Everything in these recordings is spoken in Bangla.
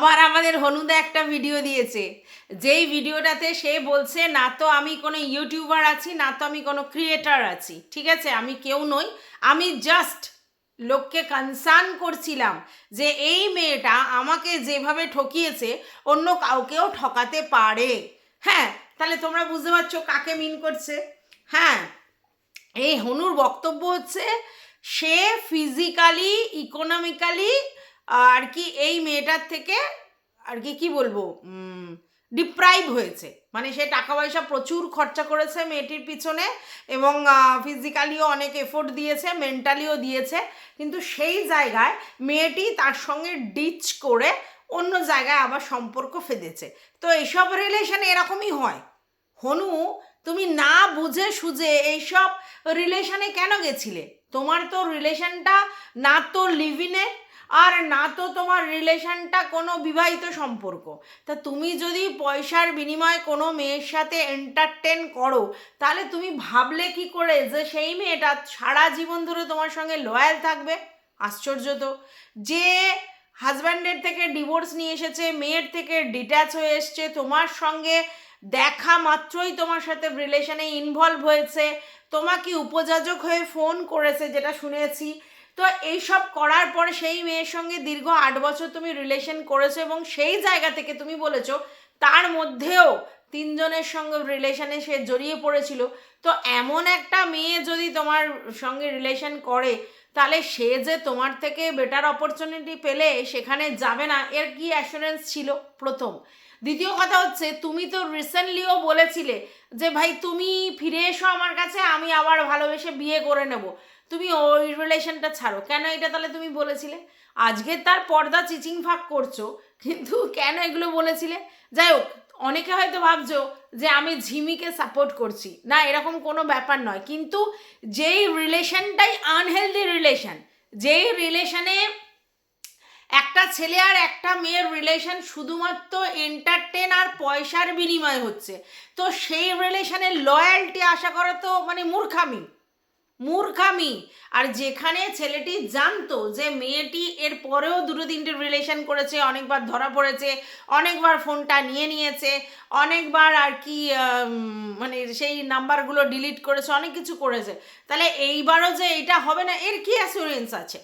আবার আমাদের হনুদা একটা ভিডিও দিয়েছে। যেই ভিডিওটাতে সে বলছে, না তো আমি কোনো ইউটিউবার আছি, না তো আমি কোনো ক্রিয়েটার আছি, ঠিক আছে? আমি কেউ নই। আমি জাস্ট লোককে কনসার্ন করছিলাম যে এই মেয়েটা আমাকে যেভাবে ঠকিয়েছে, অন্য কাউকেও ঠকাতে পারে। হ্যাঁ তাহলে তোমরা বুঝতে পারছ কাকে মিন করছে। হ্যাঁ এই হনুর বক্তব্য হচ্ছে, সে ফিজিক্যালি ইকোনমিক্যালি আর কি এই মেয়েটার থেকে, আর কি কি বলব ডিপ্রাইভ হয়েছে। মানে সে টাকা পয়সা প্রচুর খরচা করেছে মেয়েটির পিছনে এবং ফিজিক্যালিও অনেক এফোর্ট দিয়েছে মেন্টালিও দিয়েছে। কিন্তু সেই জায়গায় মেয়েটি তার সঙ্গে ডিচ করে অন্য জায়গায় আবার সম্পর্ক ফেঁদেছে। তো এইসব রিলেশন এরকমই হয়। হনু, তুমি না বুঝে সুঝে এইসব রিলেশনে কেন গেছিলে? তোমার তো রিলেশনটা না তো লিভিনে আর না তো তোমার রিলেশনটা কোনো বিবাহিত সম্পর্ক। তা তুমি যদি পয়সার বিনিময়ে কোনো মেয়ের সাথে এন্টারটেন করো, তাহলে তুমি ভাবলে কি করে যে সেই মেয়েটা সারা জীবন ধরে তোমার সঙ্গে লয়াল থাকবে? আশ্চর্য তো। যে হাজব্যান্ডের থেকে ডিভোর্স নিয়ে এসেছে, মেয়ের থেকে ডিট্যাচ হয়ে এসছে, তোমার সঙ্গে দেখা মাত্রই তোমার সাথে রিলেশনে ইনভলভ হয়েছে, তোমাকে উপযাজক হয়ে ফোন করেছে, যেটা শুনেছি। তো এইসব করার পরে সেই মেয়ের সঙ্গে দীর্ঘ আট বছর তুমি রিলেশন করেছ এবং সেই জায়গা থেকে তুমি বলেছ, তার মধ্যেও তিনজনের সঙ্গে রিলেশনে সে জড়িয়ে পড়েছিল। তো এমন একটা মেয়ে যদি তোমার সঙ্গে রিলেশন করে, তাহলে সে যে তোমার থেকে বেটার অপরচুনিটি পেলে সেখানে যাবে না, এর কি অ্যাসুরেন্স ছিল? প্রথম। দ্বিতীয় কথা হচ্ছে, তুমি তো রিসেন্টলিও বলেছিলে যে, ভাই, তুমি ফিরে এসো আমার কাছে, আমি আবার ভালোবেসে বিয়ে করে নেব। তুমি ওই রিলেশনটা ছাড়ো। কেন এটা তাহলে তুমি বলেছিলে? আজকে তার পর্দা চিচিং ফাঁক করছ, কিন্তু কেন এগুলো বলেছিলে? যাই হোক, অনেকে হয়তো ভাবছ যে আমি ঝিমিকে সাপোর্ট করছি। না, এরকম কোনো ব্যাপার নয়। কিন্তু যেই রিলেশনটাই আনহেলদি রিলেশন যেই রিলেশনে একটা ছেলে আর একটা মেয়ের রিলেশন শুধুমাত্র এন্টারটেন আর পয়সার বিনিময় হচ্ছে, তো সেই রিলেশনে লয়্যালটি আশা করা তো মানে মূর্খামি। মূর্খামি। আর যেখানে ছেলেটি জানতো যে মেয়েটি এর পরেও দুটো তিনটে রিলেশন করেছে, অনেকবার ধরা পড়েছে, অনেকবার ফোনটা নিয়ে নিয়েছে, অনেকবার আর কি মানে সেই নাম্বারগুলো ডিলিট করেছে, অনেক কিছু করেছে। তাহলে এইবারও যে এটা হবে না, এর কি অ্যাসুরেন্স আছে?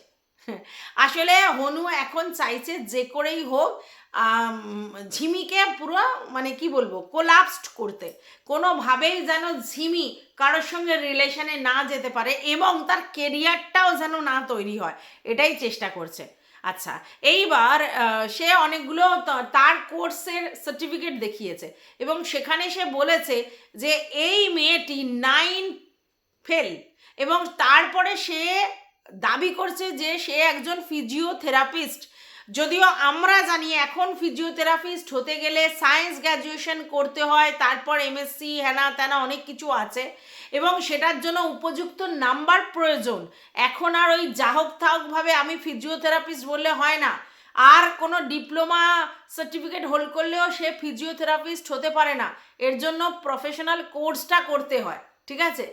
আসলে হনু এখন চাইছে যে করেই হোক ঝিমিকে পুরো মানে কি বলব কোলাপসড করতে। কোনোভাবেই যেন ঝিমি কারোর সঙ্গে রিলেশনে না যেতে পারে এবং তার কেরিয়ারটাও যেন না তৈরি হয়, এটাই চেষ্টা করছে। আচ্ছা এইবার সে অনেকগুলো তার কোর্সের সার্টিফিকেট দেখিয়েছে এবং সেখানে সে বলেছে যে এই মেয়েটি নাইন ফেল এবং তারপরে সে দাবি করছে যে সে একজন ফিজিওথেরাপিস্ট যদিও আমরা জানি এখন ফিজিওথেরাপিস্ট হতে গেলে সায়েন্স গ্র্যাজুয়েশন করতে হয়, তারপর এমএসসি হ্যানা ত্যানা অনেক কিছু আছে এবং সেটার জন্য উপযুক্ত নাম্বার প্রয়োজন। এখন আর ওই যাহক থাকভাবে আমি ফিজিওথেরাপিস্ট বললে হয় না। আর কোনো ডিপ্লোমা সার্টিফিকেট হোল্ড করলেও সে ফিজিওথেরাপিস্ট হতে পারে না। এর জন্য প্রফেশনাল কোর্সটা করতে হয়, ঠিক আছে?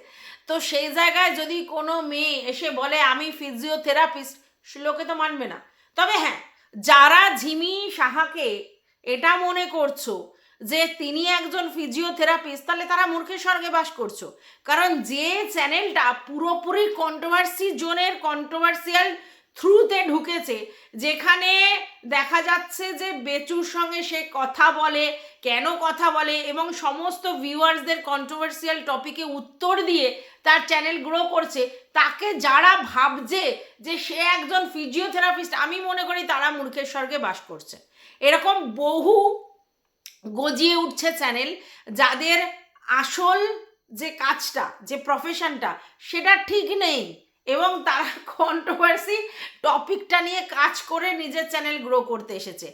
তো সেই জায়গায় যদি কোনো মেয়ে এসে বলে, আমি ফিজিওথেরাপিস্ট লোকে তো মানবে না। তবে হ্যাঁ যারা ঝিমি সাহাকে এটা মনে করছ যে তিনি একজন ফিজিওথেরাপিস্ট তাহলে তারা মূর্খের স্বর্গে বাস করছ। কারণ যে চ্যানেলটা পুরোপুরি কন্ট্রোভার্সি জোনের কন্ট্রোভার্সিয়াল থ্রুতে ঢুকেছে, যেখানে দেখা যাচ্ছে যে বেচুর সঙ্গে সে কথা বলে, কেন কথা বলে এবং সমস্ত ভিউয়ার্সদের কন্ট্রোভার্সিয়াল টপিকে উত্তর দিয়ে তার চ্যানেল গ্রো করছে, তাকে যারা ভাবছে যে সে একজন ফিজিওথেরাপিস্ট আমি মনে করি তারা মূর্খের স্বর্গে বাস করছে। এরকম বহু গজিয়ে উঠছে চ্যানেল যাদের আসল যে কাজটা, যে প্রফেশনটা সেটা ঠিক নেই। এবং তারা কন্ট্রোভার্সি টপিকটা নিয়ে কাজ করে নিজের চ্যানেল গ্রো করতে এসেছে।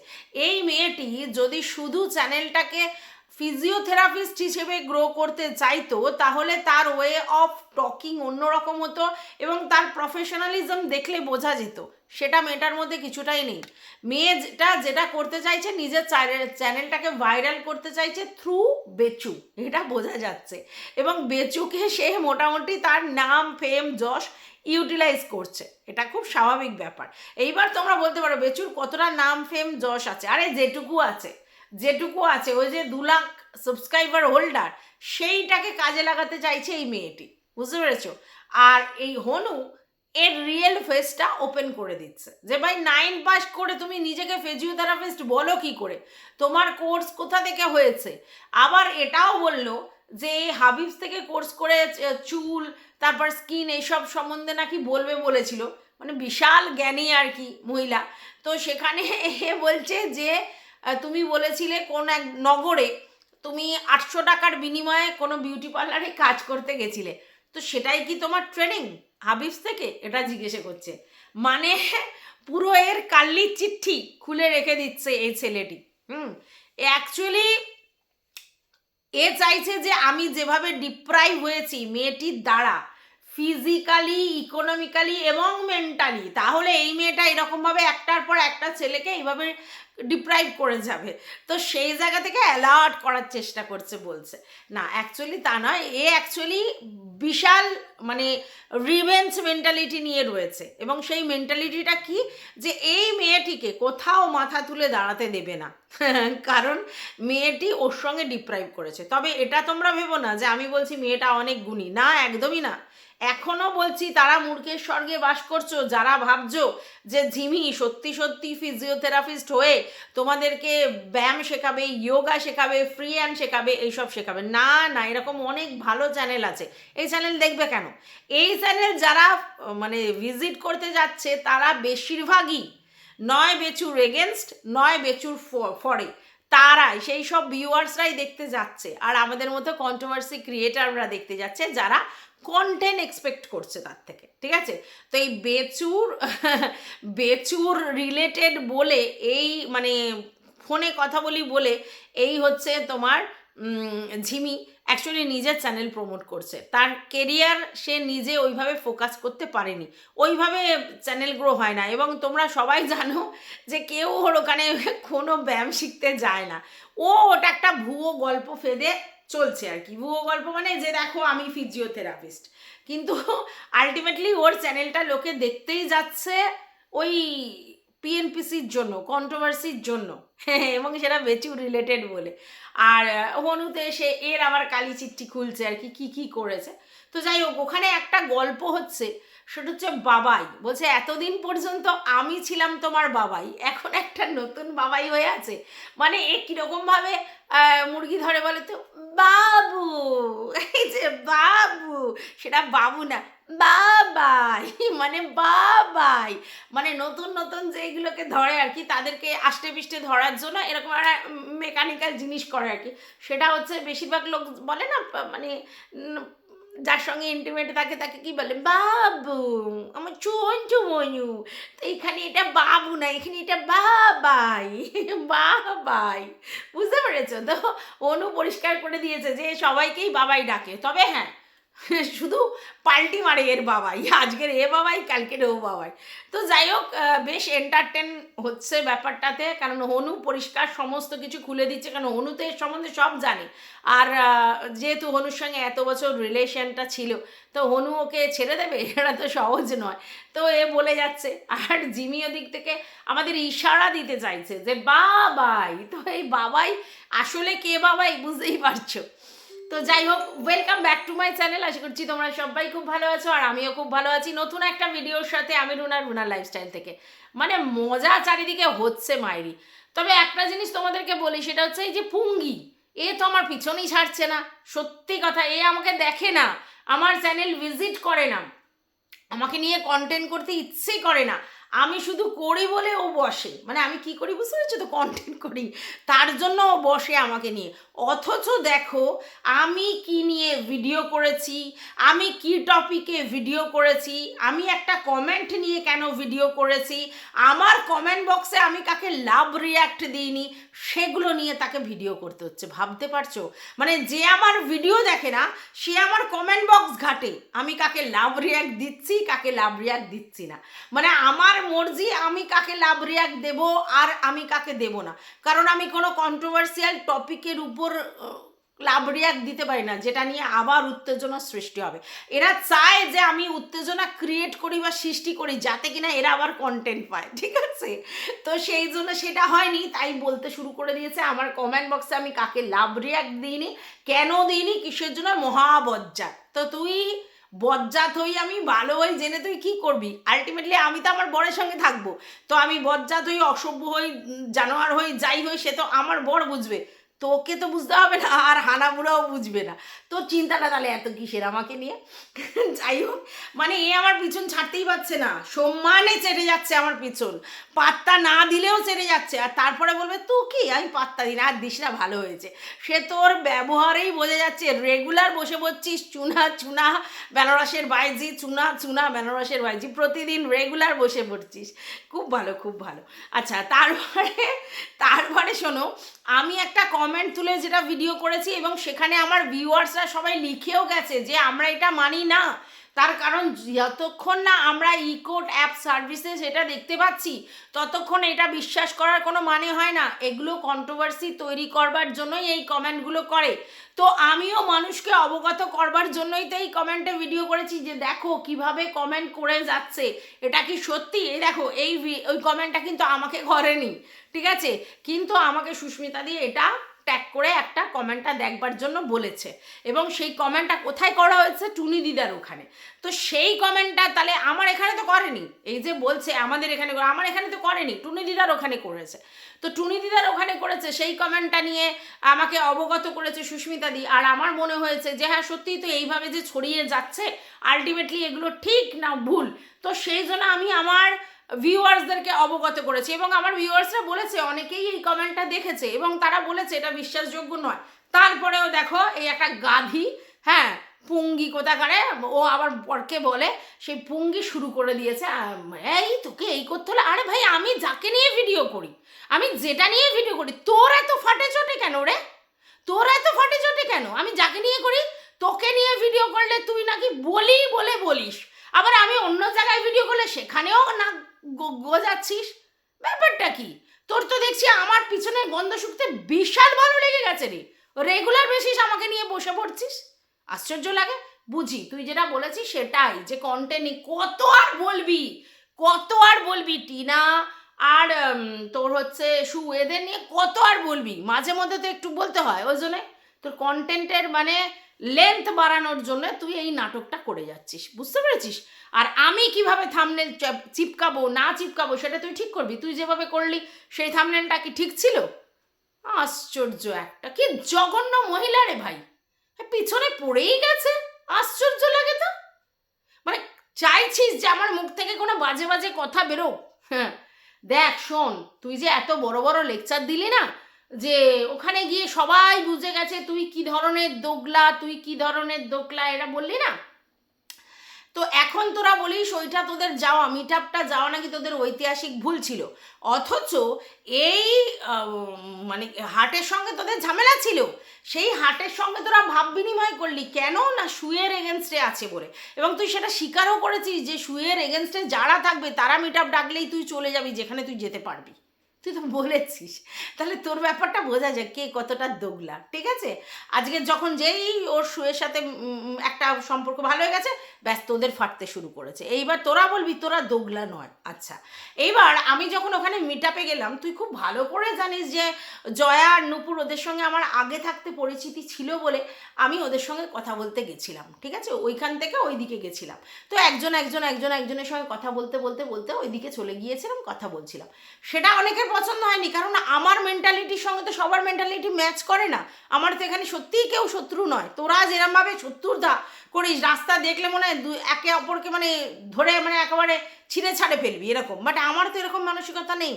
এই মেয়েটি যদি শুধু চ্যানেলটাকে ফিজিওথেরাপিস্ট হিসেবে গ্রো করতে চাইতো, তাহলে তার ওয়ে অফ টকিং অন্যরকম হতো এবং তার প্রফেশনালিজম দেখলে বোঝা যেত। সেটা মেয়েটার মধ্যে কিছুটাই নেই। মেয়েটা যেটা করতে চাইছে, নিজের চ্যানেলটাকে ভাইরাল করতে চাইছে থ্রু বেচু, এটা বোঝা যাচ্ছে। এবং বেচুকে সে মোটামুটি তার নাম ফেম যশ ইউটিলাইজ করছে। এটা খুব স্বাভাবিক ব্যাপার। এইবার তোমরা বলতে পারো, বেচুর কতটা নাম ফেম যশ আছে? আরে যেটুকু আছে। যেটুকু আছে, ওই যে দু লাখ সাবস্ক্রাইবার হোল্ডার সেইটাকে কাজে লাগাতে চাইছে এই মেয়েটি, বুঝতে পেরেছ? আর এই হনু, এর রিয়েল ফেসটা ওপেন করে দিচ্ছে। যে ভাই নাইন পাস করে তুমি নিজেকে ফিজিওথেরাপিস্ট বলো কি করে? তোমার কোর্স কোথা থেকে হয়েছে? আবার এটাও বলল যে হাবিবস থেকে কোর্স করে চুল, তারপর স্কিন এইসব সম্বন্ধে নাকি বলবে বলেছিল। মানে বিশাল জ্ঞানী আর কি মহিলা। তো সেখানে এ বলছে যে তুমি বলেছিলে কোন এক নগরে তুমি আটশো টাকার বিনিময়ে কোনো বিউটি পার্লারে কাজ করতে গেছিলে। তো সেটাই কি তোমার ট্রেনিং হাবিবস থেকে? এটা জিজ্ঞেসে করছে। মানে পুরো এর কাল্লির চিঠি খুলে রেখে দিচ্ছে এই ছেলেটি। হুম। অ্যাকচুয়ালি এ চাইছে যে আমি যেভাবে ডিপ্রাইভ হয়েছি, মেয়েটির দ্বারা ফিজিক্যালি ইকোনমিক্যালি এবং মেন্টালি তাহলে এই মেয়েটা এরকমভাবে একটার পর একটা ছেলেকে এইভাবে ডিপ্রাইভ করে যাবে। তো সেই জায়গা থেকে অ্যালার্ট করার চেষ্টা করছে বলছে। না অ্যাকচুয়ালি তা নয়, এ অ্যাকচুয়ালি বিশাল মানে রিভেঞ্জ মেন্টালিটি নিয়ে রয়েছে এবং সেই মেন্টালিটিটা কি? যে এই মেয়েটিকে কোথাও মাথা তুলে দাঁড়াতে দেবে না। কারণ মেয়েটি ওর সঙ্গে ডিপ্রাইভ করেছে। তবে এটা তোমরা ভেবো না যে আমি বলছি মেয়েটা অনেক গুণী। না, একদমই না। এখনও বলছি, তারা মূর্খের স্বর্গে বাস করছ, যারা ভাবছ যে ঝিমি সত্যি সত্যি ফিজিওথেরাপিস্ট হয়ে তোমাদেরকে ব্যায়াম শেখাবে যোগা শেখাবে ফ্রি হ্যান্ড শেখাবে, এইসব শেখাবে। না না, এরকম অনেক ভালো চ্যানেল আছে। এই চ্যানেল দেখবে কেন? এই চ্যানেল যারা মানে ভিজিট করতে যাচ্ছে, তারা বেশিরভাগই নয় বেচুর এগেনস্ট নয় বেচুর ফরে তারাই, সেই সব ভিউয়ার্সরাই দেখতে যাচ্ছে। আর আমাদের মতো কন্ট্রোভার্সি ক্রিয়েটাররা দেখতে যাচ্ছে, যারা কন্টেন্ট এক্সপেক্ট করছে তার থেকে, ঠিক আছে? তো এই বেচুর বেচুর রিলেটেড বলে এই মানে ফোনে কথা বলি বলে এই হচ্ছে তোমার ঝিমি অ্যাকচুয়ালি নিজের চ্যানেল প্রমোট করছে। তার কেরিয়ার সে নিজে ওইভাবে ফোকাস করতে পারেনি। ওইভাবে চ্যানেল গ্রো হয় না এবং তোমরা সবাই জানো যে কেউ ওর ওখানে কোনো ব্যায়াম শিখতে যায় না। ও ওটা একটা ভুয়ো গল্প ফেদে চলছে আর কি। ভুয়ো গল্প মানে যে দেখো আমি ফিজিওথেরাপিস্ট কিন্তু আলটিমেটলি ওর চ্যানেলটা লোকে দেখতেই যাচ্ছে ওই পিএনপিসির জন্য কন্ট্রোভার্সির জন্য। এবং সেটা বেচু রিলেটেড বলে। আর হনুতে সে এর আবার কালি চিঠি খুলছে আর কি কি কি করেছে। তো যাই হোক, ওখানে একটা গল্প হচ্ছে সেটা হচ্ছে বাবাই। বলছে, এতদিন পর্যন্ত আমি ছিলাম তোমার বাবাই, এখন একটা নতুন বাবাই হয়ে আছে। মানে এ কীরকমভাবে মুরগি ধরে বলে তো, বাবু, এই যে বাবু, সেটা বাবু না, বাবাই মানে বাবাই। মানে নতুন নতুন যেগুলোকে ধরে আর কি, তাদেরকে আষ্টে পিষ্টে ধরার জন্য এরকম একটা মেকানিক্যাল জিনিস করে আর কি। সেটা হচ্ছে বেশিরভাগ লোক বলে না মানে যার সঙ্গে ইন্টিমেট থাকে তাকে কি বলে? বাবু, আমার চুন চুমনু। তো এখানে এটা বাবু না, এখানে এটা বাবাই বাবাই। বুঝতে পেরেছ? তো অনু পরিষ্কার করে দিয়েছে যে সবাইকেই বাবাই ডাকে। তবে হ্যাঁ শুধু পাল্টি মারে এর বাবাই, আজকের এ বাবাই, কালকের ও বাবাই। তো যাই হোক বেশ এন্টারটেন হচ্ছে ব্যাপারটাতে, কারণ হনু পরিষ্কার সমস্ত কিছু খুলে দিচ্ছে, কারণ হনু তো এর সম্বন্ধে সব জানে। আর যেহেতু হনুর সঙ্গে এত বছর রিলেশনটা ছিল, তো হনু ওকে ছেড়ে দেবে? এটা তো সহজ নয়। তো এ বলে যাচ্ছে, আর জিমি ওদিক থেকে আমাদের ইশারা দিতে চাইছে যে, বাবাই, তো এই বাবাই আসলে কে বাবাই? বুঝতেই পারছ? তো যাই হোক welcome back to my channel আশা করছি তোমরা সবাই খুব ভালো আছো আর আমিও খুব ভালো আছি নতুন একটা ভিডিওর সাথে আমি রুনার রুনার লাইফস্টাইল থেকে। মানে মজা চারিদিকে হচ্ছে মাইরি। তবে একটা জিনিস তোমাদেরকে বলি, সেটা হচ্ছে এই যে পুঙ্গি, এ তো আমার পিছনেই ছাড়ছে না। সত্যি কথা, এ আমাকে দেখে না, আমার চ্যানেল ভিজিট করে না। আমাকে নিয়ে কন্টেন্ট করতে ইচ্ছে করে না। আমি শুধু করি বলে ও বসে। মানে আমি কি করি বুঝতে পারছ? তো কন্টেন্ট করি। তার জন্য ও বসে আমাকে নিয়ে। অথচ দেখো, আমি কি নিয়ে ভিডিও করেছি? আমি কি টপিকে ভিডিও করেছি? আমি একটা কমেন্ট নিয়ে কেন ভিডিও করেছি? আমার কমেন্ট বক্সে আমি কাকে লাভ রিয়াক্ট দিইনি? সেগুলো নিয়ে তাকে ভিডিও করতে হচ্ছে। ভাবতে পারছ? মানে যে আমার ভিডিও দেখে না, সে আমার কমেন্ট বক্স ঘাটে। আমি কাকে লাভ রিয়াক্ট দিচ্ছি, কাকে লাভ রিয়াক্ট দিচ্ছি না। মানে আমার মর্জি, আমি কাকে লাভ রিয়াক্ট দেব আর আমি কাকে দেব না। কারণ আমি কোনো কন্ট্রোভার্সিয়াল টপিকের উপর লাভ রিয়াক্ট দিতে পারি না, যেটা নিয়ে আবার উত্তেজনা সৃষ্টি হবে। এরা চায় যে আমি উত্তেজনা ক্রিয়েট করি বা সৃষ্টি করি, যাতে কিনা এরা আবার কন্টেন্ট পায়, ঠিক আছে? তো সেই জন্য সেটা হয়নি, তাই বলতে শুরু করে দিয়েছে। আমার কমেন্ট বক্সে আমি কাকে লাভ রিয়াক্ট দিইনি, কেন দিইনি, কিসের জন্য? মহাবজ্জাত। তো তুই বজ্জাত হই আমি, ভালো হই জেনে তুই কি করবি? আলটিমেটলি আমি তো আমার বরের সঙ্গে থাকব। তো আমি বজ্জাত হই, অসভ্য হই জানোয়ার হই, যাই হই, সে তো আমার বর বুঝবে। তোকে তো বুঝতে হবে না, আর হানাবুড়াও বুঝবে না। তোর চিন্তাটা তাহলে এত কিসের আমাকে নিয়ে? যাই হোক মানে এ আমার পিছন ছাড়তেই পারছে না। সম্মানে চেটে যাচ্ছে আমার পিছন। পাত্তা না দিলেও চেটে যাচ্ছে। আর তারপরে বলবে, তো কি? আমি পাত্তা দিই না, আর দিস না, ভালো হয়েছে। সে তোর ব্যবহারেই বোঝা যাচ্ছে রেগুলার বসে পড়ছিস, চুনা চুনা, বেনারসের বাইজি, চুনা চুনা, বেনারসের বাইজি। প্রতিদিন রেগুলার বসে পড়ছিস। খুব ভালো খুব ভালো। আচ্ছা তারপরে তারপরে শোনো, আমি একটা কমেন্ট তুলে যেটা ভিডিও করেছি এবং সেখানে আমার ভিউয়ার্সরা সবাই লিখেও গেছে যে আমরা এটা মানি না। তার কারণ যতক্ষণ না আমরা ইকোট অ্যাপ সার্ভিসেস এটা দেখতে পাচ্ছি, ততক্ষণ এটা বিশ্বাস করার কোনো মানে হয় না। এগুলো কন্ট্রোভার্সি তৈরি করবার জন্যই এই কমেন্টগুলো করে। তো আমিও মানুষকে অবগত করবার জন্যই তো এই কমেন্টে ভিডিও করেছি যে দেখো কীভাবে কমেন্ট করে যাচ্ছে। এটা কি সত্যি? এই দেখো, এই ওই কমেন্টটা কিন্তু আমাকে করেনি। ঠিক আছে? কিন্তু আমাকে সুস্মিতা দিয়ে এটা ট্যাগ করে একটা কমেন্টটা দেখবার জন্য বলেছে। এবং সেই কমেন্টটা কোথায় করা হয়েছে? টুনি দিদার ওখানে। তো সেই কমেন্টটা তাহলে আমার এখানে তো করেনি। এই যে বলছে আমাদের এখানে আমার এখানে তো করেনি, টুনি দিদার ওখানে করেছে। তো টুনি দিদার ওখানে করেছে, সেই কমেন্টটা নিয়ে আমাকে অবগত করেছে সুস্মিতা দি। আর আমার মনে হয়েছে যে হ্যাঁ সত্যিই তো এইভাবে যে ছড়িয়ে যাচ্ছে আলটিমেটলি এগুলো ঠিক না ভুল। তো সেই জন্য আমি আমার ভিউয়ার্সদেরকে অবগত করেছি এবং আমার ভিউয়ার্সরা বলেছে, অনেকেই এই কমেন্টটা দেখেছে এবং তারা বলেছে এটা বিশ্বাসযোগ্য নয়। তারপরেও দেখো, এই একটা গাধি হ্যাঁ পুঙ্গি কোথাকারে, ও আবার পরকে বলে সেই পুঙ্গি শুরু করে দিয়েছে এই তোকে এই করতে হলে, আরে ভাই, আমি যাকে নিয়ে ভিডিও করি, আমি যেটা নিয়ে ভিডিও করি, তোর এত ফাটে চটে কেন রে? তোর এত ফাটে চটে কেন? আমি যাকে নিয়ে করি, তোকে নিয়ে ভিডিও করলে তুই নাকি বলি বলে বলিস। আবার আমি অন্য জায়গায় ভিডিও করলে সেখানেও না গোজাচ্ছিস? ব্যাপারটা কি? তোর তো দেখছি আমার পিছনে গন্ধ শুকতে বিশাল ভালো লেগে গেছে রে। রেগুলার বেসিস আমাকে নিয়ে বসে পড়ছিস? আশ্চর্য লাগে? বুঝি, তুই যেটা বলেছিস সেটাই যে কন্টেন্ট কত আর বলবি? কত আর বলবি, টিনা? আর তোর হচ্ছে সু এদের নিয়ে কত আর বলবি? মাঝে মধ্যে তো একটু বলতে হয়, ওই জন্যে। তোর কন্টেন্টের মানে লেন্থ বাড়ানোর জন্য তুই এই নাটকটা করে যাচ্ছিস, বুঝতে পেরেছিস? আর আমি কীভাবে থামনেল চিপকাবো, না চিপকাবো, সেটা তুই ঠিক করবি? তুই যেভাবে করলি, সেই থামনেলটা কি ঠিক ছিল? আশ্চর্য একটা। কি জঘন্য মহিলা রে ভাই। পিছনে পড়েই গেছে। আশ্চর্য লাগে তো। মানে চাইছিস যে আমার মুখ থেকে কোনো বাজে বাজে কথা বেরো হ্যাঁ। দেখ, শোন, তুই যে এত বড় বড় লেকচার দিলি না যে ওখানে গিয়ে সবাই বুঝে গেছে, তুই কি ধরনের দোগলা, তুই কি ধরনের দোকলা, এরা বললি না? তো এখন তোরা বলিস ওইটা তোদের যাওয়া মিট আপটা যাওয়া নাকি তোদের ঐতিহাসিক ভুল ছিল। অথচ এই মানে হাটের সঙ্গে তোদের ঝামেলা ছিল। সেই হাটের সঙ্গে তোরা ভাব বিনিময় করলি, কেন না শুয়ের এগেনস্টে আছে বলে? এবং তুই সেটা স্বীকারও করেছিস যে শুয়ের এগেনস্টে যারা থাকবে, তারা মিট ডাকলেই তুই চলে যাবি, যেখানে তুই যেতে পারবি। তুই তো বলেছিস। তাহলে তোর ব্যাপারটা বোঝা যায় কে কতটা দোগলা, ঠিক আছে? আজকে যখন যেই ওর শুয়ের সাথে একটা সম্পর্ক ভালো হয়ে গেছে ব্যাস, তোদের ফাটতে শুরু করেছে। এইবার তোরা বলবি, তোরা দোগলা নয়। আচ্ছা এইবার আমি যখন ওখানে মিট আপে গেলাম, তুই খুব ভালো করে জানিস যে, জয়া আর নুপুর ওদের সঙ্গে আমার আগে থাকতে পরিচিতি ছিল বলে আমি ওদের সঙ্গে কথা বলতে গেছিলাম, ঠিক আছে? ওইখান থেকে ওইদিকে গেছিলাম। তো একজন একজন একজন, একজনের সঙ্গে কথা বলতে বলতে বলতে ওইদিকে চলে গিয়েছিলাম, কথা বলছিলাম। সেটা অনেকের পছন্দ হয়নি, কারণ আমার মেন্টালিটির সঙ্গে তো সবার মেন্টালিটি ম্যাচ করে না। আমার তো এখানে সত্যিই কেউ শত্রু নয়। তোরা যেরমভাবে শত্রুতা করিস, রাস্তা দেখলে মনে হয় একে অপরকে মানে ধরে মানে একেবারে ছিঁড়ে ছাড়ে ফেলবি, এরকম। বাট আমার তো এরকম মানসিকতা নেই।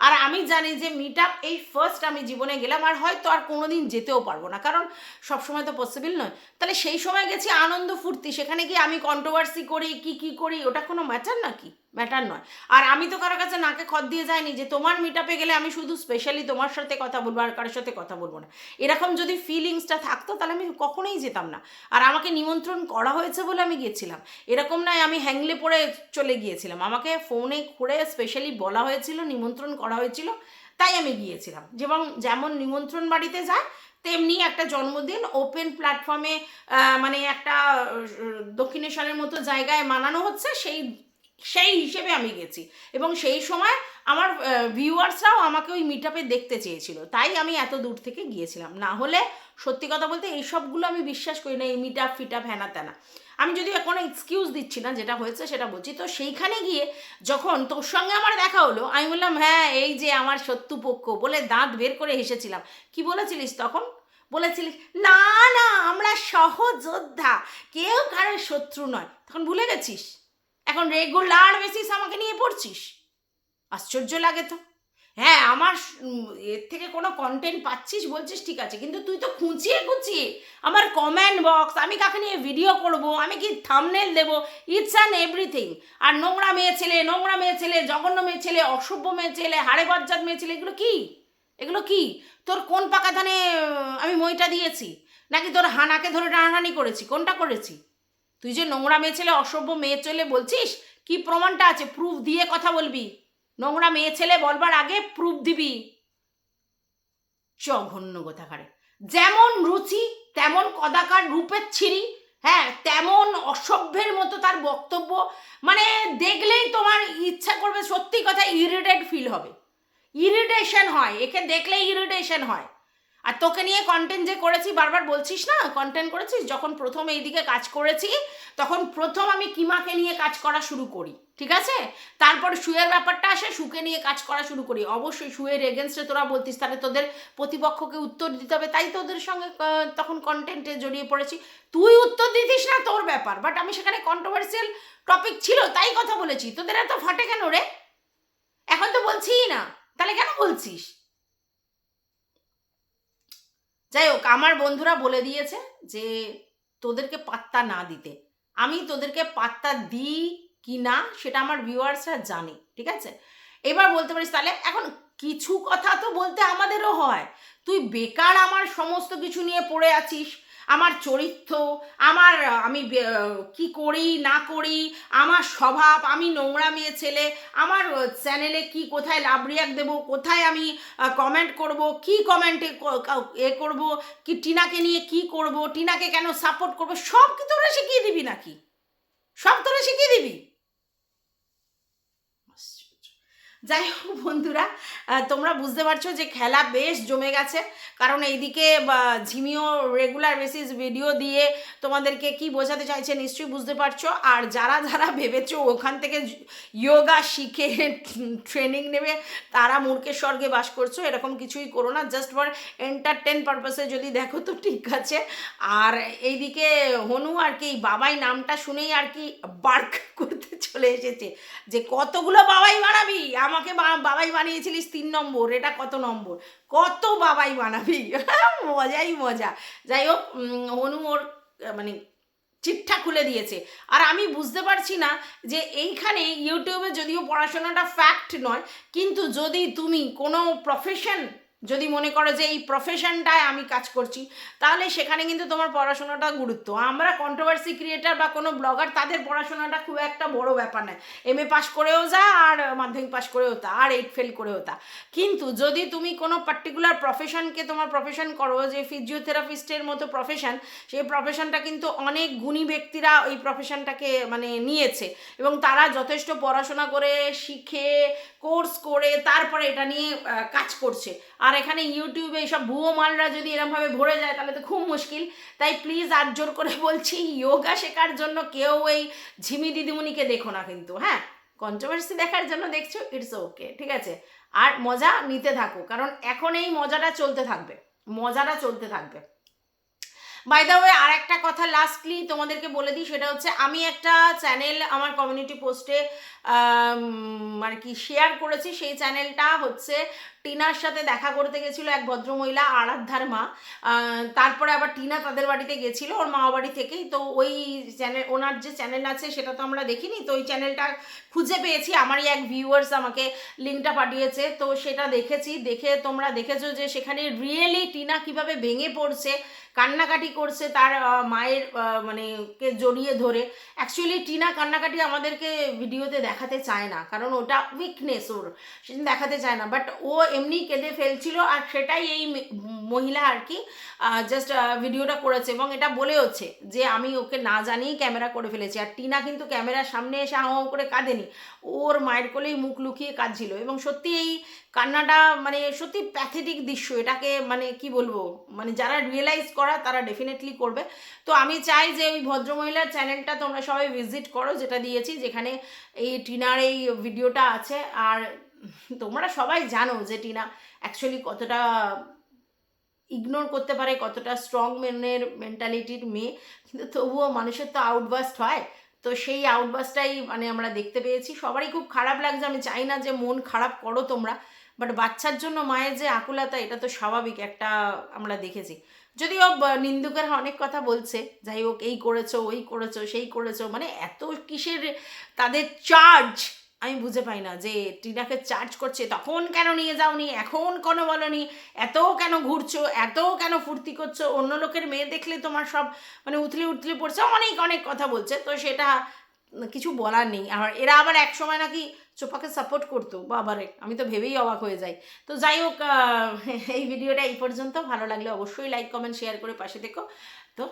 আর আমি জানি যে মিট আপ এই ফার্স্ট আমি জীবনে গেলাম আর হয়তো আর কোনোদিন যেতেও পারব না। কারণ সবসময় তো পসিবল নয়। তাহলে সেই সময় গেছি আনন্দ ফুর্তি। সেখানে গিয়ে আমি কন্ট্রোভার্সি করি, কি কি করি, ওটা কোনো ম্যাটার নাকি? ম্যাটার নয়। আর আমি তো কারোর কাছে নাকে খত দিয়ে যাইনি যে তোমার মিট আপে গেলে আমি শুধু স্পেশালি তোমার সাথে কথা বলব আর কারোর সাথে কথা বলব না। এরকম যদি ফিলিংসটা থাকতো তাহলে আমি কখনোই যেতাম না। আর আমাকে নিমন্ত্রণ করা হয়েছে বলে আমি গিয়েছিলাম। এরকম নয় আমি হ্যাংলে পড়ে চলে গিয়েছিলাম। আমাকে ফোনে করে স্পেশালি বলা হয়েছিল নিমন্ত্রণ করা হয়েছিল, তাই আমি গিয়েছিলাম। যেমন যেমন নিমন্ত্রণ বাড়িতে যায়, তেমনি একটা জন্মদিন ওপেন প্ল্যাটফর্মে মানে একটা দক্ষিণেশ্বরের মতো জায়গায় মানানো হচ্ছে, সেই সেই হিসেবে আমি গেছি। এবং সেই সময় আমার ভিউয়ার্সরাও আমাকে ওই মিট দেখতে চেয়েছিল। তাই আমি এত দূর থেকে গিয়েছিলাম। না হলে, সত্যি কথা বলতে এইসবগুলো আমি বিশ্বাস করি না, এই মিট আপ ফিট আপ হ্যানা আমি যদি কোনো এক্সকিউজ দিচ্ছি না, যেটা হয়েছে সেটা বলছি। তো সেইখানে গিয়ে যখন তোর সঙ্গে আমার দেখা হলো, আমি বললাম হ্যাঁ এই যে আমার শত্রুপক্ষ বলে দাঁত বের করে হেসেছিলাম। কি বলেছিলিস তখন? বলেছিলিস, না না, আমরা সহযোদ্ধা, কেউ কারোর শত্রু নয়। তখন ভুলে গেছিস? এখন রেগুলার বেসিস আমাকে নিয়ে পড়ছিস? আশ্চর্য লাগে তো। হ্যাঁ আমার এর থেকে কোনো কন্টেন্ট পাচ্ছিস বলছিস, ঠিক আছে। কিন্তু তুই তো খুঁচিয়ে খুঁচিয়ে আমার কমেন্ট বক্স আমি কাকে নিয়ে ভিডিও করব, আমি কি থামনেল দেবো ইটস অ্যান্ড এভরিথিং আর নোংরা মেয়ে ছেলে, নোংরা মেয়ে ছেলে, জঘন্য মেয়ে ছেলে, অসভ্য মেয়ে ছেলে হাড়ে বজ্জাত মেয়ে ছেলে, এগুলো কি? এগুলো কি? তোর কোন পাকা ধানে আমি মইটা দিয়েছি? নাকি তোর হানাকে ধরে টানাটানি করেছি? কোনটা করেছি? তুই যে নোংরা মেয়ে ছেলে, অসভ্য মেয়ে ছেলে বলছিস, কি প্রমাণটা আছে? প্রুফ দিয়ে কথা বলবি। নোংরা মেয়ে ছেলে বলবার আগে প্রুফ দিবি। জঘন্য কোথাকারে যেমন রুচি, তেমন কদাকার রূপের ছিরি হ্যাঁ তেমন অসভ্যের মতো তার বক্তব্য মানে দেখলেই তোমার ইচ্ছা করবে সত্যি কথা ইরিটেট ফিল হবে। ইরিটেশন হয়, একে দেখলে ইরিটেশন হয়। আর তোকে নিয়ে কন্টেন্ট যে করেছি, বারবার বলছিস না? কন্টেন্ট করেছিস? যখন প্রথম এইদিকে কাজ করেছি তখন প্রথম আমি কিমাকে নিয়ে কাজ করা শুরু করি, ঠিক আছে? তারপর শুয়ের ব্যাপারটা আসে শুকে নিয়ে কাজ করা শুরু করি। অবশ্যই শুয়ের এগেনস্টে তোরা বলতিস, তাহলে তোদের প্রতিপক্ষকে উত্তর দিতে হবে। তাই তোদের সঙ্গে তখন কন্টেন্টে জড়িয়ে পড়েছি। তুই উত্তর দিতিস না তোর ব্যাপার বাট আমি সেখানে কন্ট্রোভার্সিয়াল টপিক ছিল, তাই কথা বলেছি। তোদের এত ফাটে কেন রে? এখন তো বলছিই না, তাহলে কেন বলছিস? যাই হোক, আমার বন্ধুরা বলে দিয়েছে যে তোদেরকে পাত্তা না দিতে। আমি তোদেরকে পাত্তা দিই কি না, সেটা আমার ভিউয়ার্সরা জানে, ঠিক আছে? এবার বলতে পারিস, তাহলে এখন কিছু কথা তো বলতে আমাদেরও হয়। তুই বেকার আমার সমস্ত কিছু নিয়ে পড়ে আছিস আমার চরিত্র, আমার আমি কি করি, না করি, আমার স্বভাব, আমি নোংরা মেয়ে ছেলে, আমার চ্যানেলে কি, কোথায় লাভ রিয়াক দেবো, কোথায় আমি কমেন্ট করব, কি কমেন্টে এ করব, কি টিনাকে নিয়ে কি করব, টিনাকে কেন সাপোর্ট করব, সব কি তোরা শিখিয়ে দিবি নাকি? সব তোরা শিখিয়ে দিবি? যাই হোক, বন্ধুরা তোমরা বুঝতে পারছ যে খেলা বেশ জমে গেছে। কারণ এইদিকে ঝিমিও রেগুলার বেসিস ভিডিও দিয়ে তোমাদেরকে কি বোঝাতে চাইছে নিশ্চয়ই বুঝতে পারছ। আর যারা যারা ভেবেছো ওখান থেকে যোগা শিখে ট্রেনিং নেবে, তারা মূর্খের স্বর্গে বাস করছ, এরকম কিছুই করো না। জাস্ট ফর এন্টারটেন পারপাসে যদি দেখো তো ঠিক আছে। আর এইদিকে হনু আর কি, বাবাই নামটা শুনেই আর কি বার্ক করতে চলে এসেছে। যে কতগুলো বাবাই বানাবি? আমাকে বাবাই বানিয়েছিলিস তিন নম্বর, এটা কত নম্বর? কত বাবাই বানাবি? মজাই মজা। যাই হোক অনু ওর মানে চিঠা খুলে দিয়েছে। আর আমি বুঝতে পারছি না যে এইখানে ইউটিউবে যদিও পড়াশোনাটা ফ্যাক্ট নয়, কিন্তু যদি তুমি কোনো প্রফেশন যদি মনে করো যে এই প্রফেশনটায় আমি কাজ করছি, তাহলে সেখানে কিন্তু তোমার পড়াশোনাটা গুরুত্ব। আমরা কন্ট্রোভার্সি ক্রিয়েটার বা কোনো ব্লগার তাদের পড়াশোনাটা খুব একটা বড় ব্যাপার নয়। এম এ পাস করেও যা আর মাধ্যমিক পাস করেও তা, আর এইট ফেল করেও তা। কিন্তু যদি তুমি কোনো পার্টিকুলার প্রফেশনকে তোমার প্রফেশন করো, যে ফিজিওথেরাপিস্টের মতো প্রফেশন সেই প্রফেশনটা কিন্তু অনেক গুণী ব্যক্তিরা ওই প্রফেশনটাকে মানে নিয়েছে। এবং তারা যথেষ্ট পড়াশোনা করে, শিখে কোর্স করে, তারপরে এটা নিয়ে কাজ করছে। আর এখানে ইউটিউবে এইসব ভুয়ো মালরা যদি এরমভাবে ভরে যায়, তাহলে তো খুব মুশকিল। তাই প্লিজ আর জোর করে বলছি যোগা শেখার জন্য কেউ এই ঝিমি দিদিমণিকে দেখো না কিন্তু হ্যাঁ? কন্ট্রোভার্সি দেখার জন্য দেখছ ইটস ওকে ঠিক আছে? আর মজা নিতে থাকো, কারণ এখন এই মজাটা চলতে থাকবে, মজাটা চলতে থাকবে। বাই দ্য ওয়ে আর একটা কথা লাস্টলি তোমাদেরকে বলে দিই, সেটা হচ্ছে আমি একটা চ্যানেল আমার কমিউনিটি পোস্টে আর কি শেয়ার করেছি। সেই চ্যানেলটা হচ্ছে টিনার সাথে দেখা করতে গেছিল এক ভদ্রমহিলা আরাধ্যার মা। তারপরে আবার টিনা তাদের বাড়িতে গেছিল, ওর মা বাড়ি থেকেই। তো ওই চ্যানেল ওনার যে চ্যানেল আছে সেটা তো আমরা দেখিনি। তো ওই চ্যানেলটা খুঁজে পেয়েছি। আমারই এক ভিউয়ার্স আমাকে লিঙ্কটা পাঠিয়েছে। তো সেটা দেখেছি। দেখে তোমরা দেখেছ যে সেখানে রিয়েলি টিনা কীভাবে ভেঙে পড়ছে। কান্নাকাটি করছে তার মায়ের মানে কে জড়িয়ে ধরে। অ্যাকচুয়ালি টিনা কান্নাকাটি আমাদেরকে ভিডিওতে দেখাতে চায় না, কারণ ওটা উইকনেস ওর, সেদিন দেখাতে চায় না। বাট ও এমনি কেঁদে ফেলছিল আর সেটাই এই মহিলা আর কি জাস্ট ভিডিওটা করেছে এবং এটা বলে হচ্ছে যে আমি ওকে না জানিয়েই ক্যামেরা করে ফেলেছি। আর টিনা কিন্তু ক্যামেরার সামনে এসে হাও করে কাঁদেনি। ওর মায়ের কোলেই মুখ লুকিয়ে কাঁদছিল এবং সত্যি এই কান্নাটা মানে সত্যি প্যাথেটিক দৃশ্য। এটাকে মানে কি বলব? মানে যারা রিয়েলাইজ করা তারা ডেফিনেটলি করবে। তো আমি চাই যে ওই ভদ্রমহিলার চ্যানেলটা তোমরা সবাই ভিজিট করো, যেটা দিয়েছি, যেখানে এই টিনার এই ভিডিওটা আছে। আর তোমরা সবাই জানো যে টিনা অ্যাকচুয়ালি কতটা ইগনোর করতে পারে, কতটা স্ট্রং মেনের মেন্টালিটির মেয়ে। কিন্তু তবুও মানুষের তো আউটবাস্ট হয়। তো সেই আউটবাস্টটাই মানে আমরা দেখতে পেয়েছি। সবারই খুব খারাপ লাগছে। আমি চাই না যে মন খারাপ করো তোমরা। বাট বাচ্চার জন্য মায়ের যে আকুলতা, এটা তো স্বাভাবিক একটা আমরা দেখেছি। যদিও নিন্দুকের অনেক কথা বলছে, যাই হোক, এই করেছ, ওই করেছ, সেই করেছ মানে এত কিসের তাদের চার্জ আমি বুঝে পাই না যে টিনাকে চার্জ করছে, তখন কেন নিয়ে যাওনি, এখন কেন বলনি, এত কেন ঘুরছো, এত কেন ফুর্তি করছ, অন্য লোকের মেয়ে দেখলে তোমার সব মানে উথলে উথলে পড়ছে, অনেক অনেক কথা বলছে, তো সেটা কিছু বলার নেই। আর এরা আবার এক সময় নাকি চোপাকে সাপোর্ট করতো। বাবারে, আমি তো ভেবেই অবাক হয়ে যাই। তো যাই হোক এই ভিডিওটা এই পর্যন্ত। ভালো লাগলে অবশ্যই লাইক কমেন্ট শেয়ার করে পাশে দেখো তো